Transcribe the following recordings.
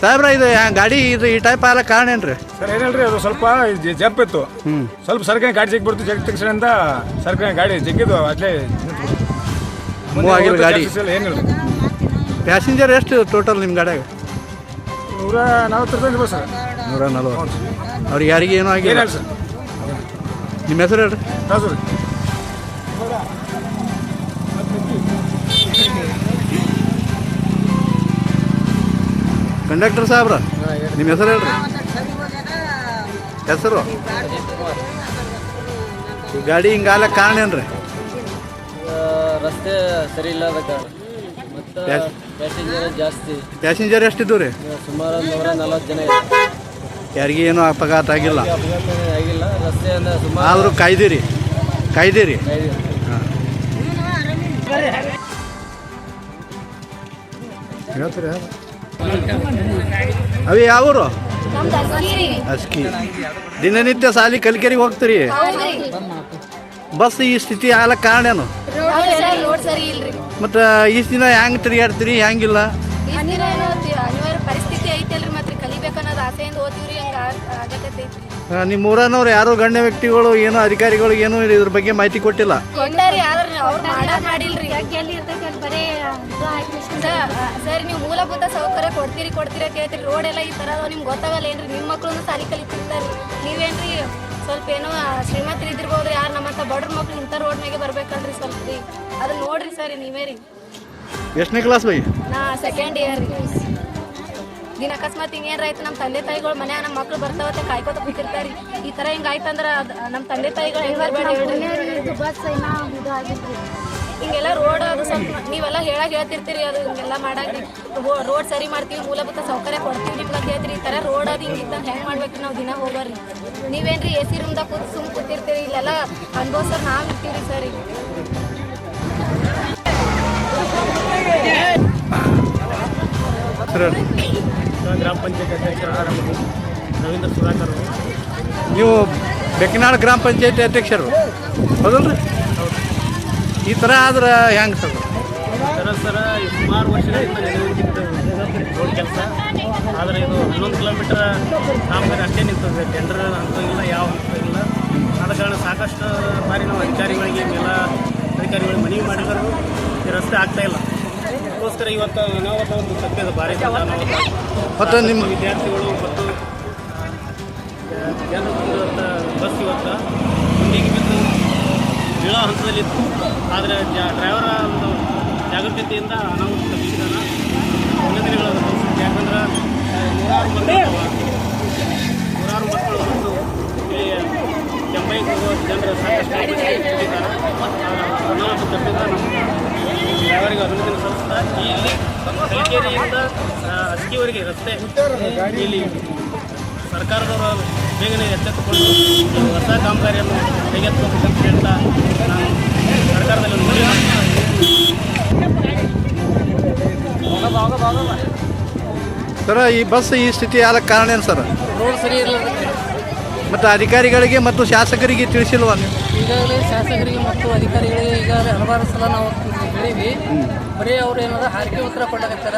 ಸಾಹೇಬ್ರ ಇದು ಯಾ- ಗಾಡಿ ಇದು ಈ ಟೈಪ್ ಆಗಲ್ಲ ಕಾರಣ ಏನ್ರಿ? ಸರ್ ಏನಲ್ರಿ ಅದು ಸ್ವಲ್ಪ ಜಪ್ ಇತ್ತು. ಸ್ವಲ್ಪ ಸರ್ಕಾರಿ ಗಾಡಿ ಜಗ್ ಬಿಡ್ತು ಅಂತ ತಕ್ಷಣದಿಂದ ಸರ್ಕಾರಿ ಗಾಡಿ ಜಗ್ಗಿದ್ದು ಅಲ್ಲೇ ಗಾಡಿ. ಏನಿಲ್ಲ. ಪ್ಯಾಸೆಂಜರ್ ಎಷ್ಟು ಟೋಟಲ್ ನಿಮ್ಮ ಗಾಡಿಯಾಗ? ನೂರ ನಲ್ವತ್ತು ರೂಪಾಯಿ ಸರ್. ನೂರ ನಲ್ವತ್ತು. ಅವ್ರಿಗೆ ಯಾರಿಗೆ ಏನೂ ಆಗಿಲ್ಲ. ಸರ್. ನಿಮ್ಮ ಹೆಸರು ಹೇಳ್ರಿ. ಹಾಂ ಸರ್ ಕಂಡಕ್ಟರ್ ಸಾಹೇಬ್ರ ನಿಮ್ಮ ಹೆಸರು ಹೇಳ್ರಿ. ಹೆಸರು? ಈ ಗಾಡಿ ಹಿಂಗಾಲ ಕಾರಣ ಏನ್ರಿ? ರಸ್ತೆ ಸರಿ ಇಲ್ಲ ಮತ್ತು ಪ್ಯಾಸೆಂಜರ್ ಜಾಸ್ತಿ. ಪ್ಯಾಸೆಂಜರ್ ಎಷ್ಟಿದ್ದು ರೀ? ಸುಮಾರು ನೂರ ನಲವತ್ತು ಜನ ಯಾರಿಗೆ ಏನೂ ಅಪಘಾತ ಆಗಿಲ್ಲ. ಆದ್ರೂ ಆಗಿಲ್ಲ ಸುಮಾರು ಆದರೂ ಕಾಯ್ದಿರಿ. ಕಾಯ್ದಿರಿ. ಹೇಳ್ತೀರಿ? ಅವಿ ಯಾವೂರು. ಅಸ್ಕಿ. ದಿನನಿತ್ಯ ಸಾಲಿ ಕಲಿಕೆರಿಗೆ ಹೋಗ್ತೀರಿ. ಬಸ್ ಈ ಸ್ಥಿತಿ ಆಗ್ಲಕ್ಕ ಕಾರಣ ಏನು? ಮತ್ತು ಇಷ್ಟು ದಿನ ಹೆಂಗೆ ತಿರುಗಾಡ್ತೀರಿ? ಹ್ಯಾಂಗಿಲ್ಲ ಪರಿಸ್ಥಿತಿ ಏನೋ ಅಲ್ರಿ ಐತಲ್ರಿ ಮತ್ತೆ ಕಲಿಬೇಕನ್ನೋದು ಆಸೆಯಿಂದ ಓದ್ತೀವ್ರಿ ಹಂಗ ನಿಮ್ಮ ಊರನವ್ರು ಯಾರು ಗಣ್ಯ ವ್ಯಕ್ತಿಗಳು ಏನೋ ಅಧಿಕಾರಿಗಳು ಏನೋ ಇದ್ರ ಬಗ್ಗೆ ಮಾಹಿತಿ ಕೊಟ್ಟಿಲ್ಲ. ಕೊಟ್ಟಾರಿ ಆದ್ರೆ ಅವ್ರು ಮಾಡಾಕ್ ಮಾಡಿಲ್ರಿ. ಸರ್, ಸರ್ ನೀವು ಮೂಲಭೂತ ಸೌಕರ್ಯ ಕೊಡ್ತೀರಿ ಕೊಡ್ತೀರಿ ಅಂತ ಹೇಳ್ತೀರಿ. ರೋಡ್ ಎಲ್ಲ ಈ ತರ ನಿಮ್ಗೆ ಗೊತ್ತಾಗಲ್ಲ ಏನ್ರಿ? ನಿಮ್ಮ ಮಕ್ಳು ಸಾಲಿ ಕಲಿತಿರ್ತಾರೆ ನೀವೇನ್ರಿ ಸ್ವಲ್ಪ ಏನೋ ಶ್ರೀಮಂತರು ಇದ್ದಿರ್ಬೋದ್ರಿ. ಯಾರು ನಮ್ಮಂತ ಬಡ್ರ ಮಕ್ಳು ಇಂಥ ರೋಡ್ ಮ್ಯಾಗೆ ಬರ್ಬೇಕಲ್ರಿ ಸ್ವಲ್ಪ ರೀ. ಅದನ್ನ ನೋಡ್ರಿ ಸರ್ ನೀವೇ ರೀ. ಎಷ್ಟನೇ ಕ್ಲಾಸ್ ಬೈ? ನಾ ಸೆಕೆಂಡ್ ಇಯರ್ ದಿನ ಅಕಸ್ಮಾತ್ ಹಿಂಗೇನ್ರ ಆಯ್ತು ನಮ್ಮ ತಂದೆ ತಾಯಿಗಳು ಮನೆ ನಮ್ಮ ಮಕ್ಳು ಬರ್ತಾವತ್ತೆ ಕಾಯ್ಕೋತ ಕೂತಿರ್ತಾರಿ. ಈ ತರ ಹಿಂಗ ಆಯ್ತಂದ್ರ ಅದ್ ನಮ್ಮ ತಂದೆ ತಾಯಿಗಳು ಹಿಂಗೆಲ್ಲ ರೋಡ್ ಅದು ಸ್ವಲ್ಪ ನೀವೆಲ್ಲ ಹೇಳಾಗ ಹೇಳ್ತಿರ್ತೀರಿ ಅದು ಹಿಂಗೆಲ್ಲ ರೋಡ್ ಸರಿ ಮಾಡ್ತೀವಿ ಮೂಲಭೂತ ಸೌಕರ್ಯ ಕೊಡ್ತೀವಿ ನಿಮ್ಗೆ ಅಂತ ಹೇಳ್ತೀರಿ. ಈ ತರ ರೋಡ್ ಅದು ಹಿಂಗಿತ್ತ ಹೆಂಗೆ ಹೆಂಗ್ ಮಾಡ್ಬೇಕು ನಾವು ದಿನ ಹೋಗೋರಿ? ನೀವೇನ್ರಿ ಎ ಸಿ ರೂಮ್ದಾಗ ಕೂತ್ ಸುಮ್ ಕೂತಿರ್ತೀರಿ ಇಲ್ಲೆಲ್ಲ ಅನ್ಭವ್ಸರ್ ನಾವು ಇರ್ತೀರಿ ಸರ್. ಗ್ರಾಮ ಪಂಚಾಯತ್ ಅಧ್ಯಕ್ಷ ರವೀಂದ್ರ ಸುಧಾಕರ್ ನೀವು ಬೆಕ್ಕನಾಳ್ ಗ್ರಾಮ ಪಂಚಾಯತಿ ಅಧ್ಯಕ್ಷರು? ಹೌದಲ್ರಿ? ಈ ಥರ ಆದ್ರೆ ಹೆಂಗೆ ಸರ್? ಸರ ಸರ ಸುಮಾರು ವರ್ಷಗಳಿಂದ ನಡೆಯುತ್ತಿದ್ದು ರೋಡ್ ಕೆಲಸ. ಆದರೆ ಇದು ಹನ್ನೊಂದು ಕಿಲೋಮೀಟರ್ ಕಾಮಗಾರಿ ಅಷ್ಟೇ ನಿಂತದೆ. ಟೆಂಡರ್ ಹಂತ ಇಲ್ಲ ಯಾವ ಹಂತ ಇಲ್ಲ ಆದ ಕಾರಣ ಸಾಕಷ್ಟು ಬಾರಿ ನಾವು ಅಧಿಕಾರಿಗಳಿಗೆ ಎಲ್ಲ ಅಧಿಕಾರಿಗಳಿಗೆ ಮನವಿ ಮಾಡಿದರೂ. ಈ ರಸ್ತೆ ಆಗ್ತಾಯಿಲ್ಲ ಅದಕ್ಕೋಸ್ಕರ ಇವತ್ತು ಅನಾಹುತ ಒಂದು ಸತ್ಯದ ಭಾರಿ ಮತ್ತು ನಿಮ್ಮ ವಿದ್ಯಾರ್ಥಿಗಳು ಮತ್ತು ಜನರು ಬಂದಿರುವಂಥ ಬಸ್ ಇವತ್ತು ಮುಂದಿಗೆ ಬಿದ್ದು ಬೀಳೋ ಹಂತದಲ್ಲಿತ್ತು ಆದರೆ ಜ ಡ್ರೈವರ ಒಂದು ಜಾಗೃತಿಯಿಂದ ಅನಾಹುತ ತಪ್ಪಿಸಿದಾನ ಮುಂದಿನ ಯಾಕಂದ್ರೆ ನೂರಾರು ಮಂದಿ. ನೂರಾರು ಮಕ್ಕಳು ಬಂದು ಇಲ್ಲಿ ಕೆಂಪೈಗೆ ಹೋಗುವ ಜನರು ಸಾಕಷ್ಟು ಅನಾಹುತ ತಪ್ಪಿದ ನಮ್ಮ ಡ್ರೈವರಿಗೆ ಅಭಿನಂದನೆ ಸಲ್ಲಿಸ್ತಾ ಇಲ್ಲಿ ಕಲಿಕೇರಿಯಿಂದ ಅಸ್ಕಿವರೆಗೆ ರಸ್ತೆ ಇಲ್ಲಿ ಸರ್ಕಾರದವರು ಬೇಗನೆ ಎಚ್ಚೆತ್ತುಕೊಂಡು ಹೊಸ ಕಾಮಗಾರಿಯನ್ನು ಕೈಗೆತ್ತಬೇಕಂತ ಹೇಳ್ತಾ ನಾನು ಸರ್ಕಾರದಲ್ಲಿ ಮನವಿ ಸರ ಈ ಬಸ್ ಈ ಸ್ಥಿತಿ ಆದ ಕಾರಣ ಏನು ಸರ್? ರೋಡ್ ಸರಿ ಇಲ್ಲದಕ್ಕೆ ಮತ್ತು ಅಧಿಕಾರಿಗಳಿಗೆ ಮತ್ತು ಶಾಸಕರಿಗೆ ತಿಳಿಸಿಲ್ವಾ ನೀವು? ಈಗಾಗಲೇ ಶಾಸಕರಿಗೆ ಮತ್ತು ಅಧಿಕಾರಿಗಳಿಗೆ ಈಗಾಗಲೇ ಹಲವಾರು ಸಲ ನಾವು ಹೇಳಿವಿ ಬರೀ ಅವ್ರು ಏನಾದ್ರು ಹಾರಿಕೆ ಉತ್ತರ ಕೊಡಕತ್ತಾರ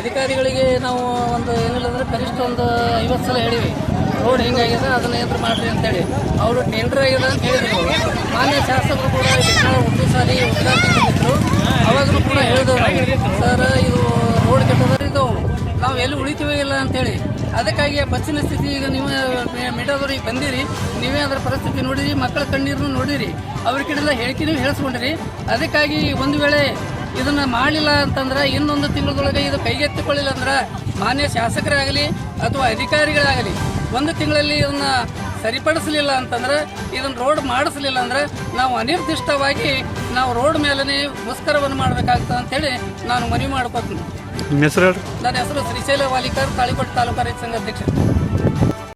ಅಧಿಕಾರಿಗಳಿಗೆ ನಾವು ಒಂದು ಏನಿಲ್ಲ ಅಂದ್ರೆ ಕನಿಷ್ಠ ಒಂದು ಐವತ್ತು ಸಲ ಹೇಳಿವಿ ರೋಡ್ ಹಿಂಗಾಗಿದೆ, ಅದನ್ನ ಏನಾದ್ರು ಮಾಡಿರಿ ಅಂತೇಳಿ. ಅವರು ಟೆಂಡರ್ ಆಗಿದೆ ಅಂತ ಹೇಳಿದ್ರು. ಮಾನ್ಯ ಶಾಸಕರು ಕೂಡ ಒಂದು ಸಾರಿ ಉದ್ಘಾಟನೆ ಅವಾಗಲೂ ಕೂಡ ಹೇಳಿದ್ರು ನಾವು ಸರ್, ಇದು ರೋಡ್ ಕೆಟ್ಟದ ಇದು ನಾವು ಎಲ್ಲಿ ಉಳಿತೀವಿ ಇಲ್ಲ ಅಂತೇಳಿ. ಅದಕ್ಕಾಗಿ ಬಸ್ಸಿನ ಸ್ಥಿತಿ ಈಗ ನೀವು ಮೀಡಿಯಾದವ್ರಿಗೆ ಬಂದಿರಿ ನೀವೇ ಅದರ ಪರಿಸ್ಥಿತಿ ನೋಡಿರಿ ಮಕ್ಕಳ ಕಣ್ಣೀರನ್ನು ನೋಡಿರಿ. ಅವ್ರ ಕಡೆಲ್ಲ ಹೇಳ್ಕೆ ನೀವು ಹೇಳಿಸ್ಕೊಂಡಿರಿ. ಅದಕ್ಕಾಗಿ ಒಂದು ವೇಳೆ ಇದನ್ನ ಮಾಡಿಲ್ಲ ಅಂತಂದ್ರೆ ಇನ್ನೊಂದು ತಿಂಗಳದೊಳಗೆ ಇದು ಕೈಗೆತ್ತಿಕೊಳ್ಳಿಲ್ಲ ಅಂದ್ರೆ ಮಾನ್ಯ ಶಾಸಕರಾಗಲಿ ಅಥವಾ ಅಧಿಕಾರಿಗಳಾಗಲಿ ಒಂದು ತಿಂಗಳಲ್ಲಿ ಇದನ್ನ ಸರಿಪಡಿಸಲಿಲ್ಲ ಅಂತಂದ್ರೆ ಇದನ್ನ ರೋಡ್ ಮಾಡಿಸ್ಲಿಲ್ಲ ಅಂದ್ರೆ ನಾವು ಅನಿರ್ದಿಷ್ಟವಾಗಿ ನಾವು ರೋಡ್ ಮೇಲೇ ಮುಸ್ಕರವನ್ನು ಮಾಡಬೇಕಾಗ್ತದೆ ಅಂತೇಳಿ ನಾನು ಮನವಿ ಮಾಡ್ಕೊತೀನಿ. ನನ್ನ ಹೆಸರು ಶ್ರೀಶೈಲ ವಾಲಿಕರ್ ತಾಳಿಕೋಟೆ ತಾಲೂಕು ರೈತ ಸಂಘ ಅಧ್ಯಕ್ಷ.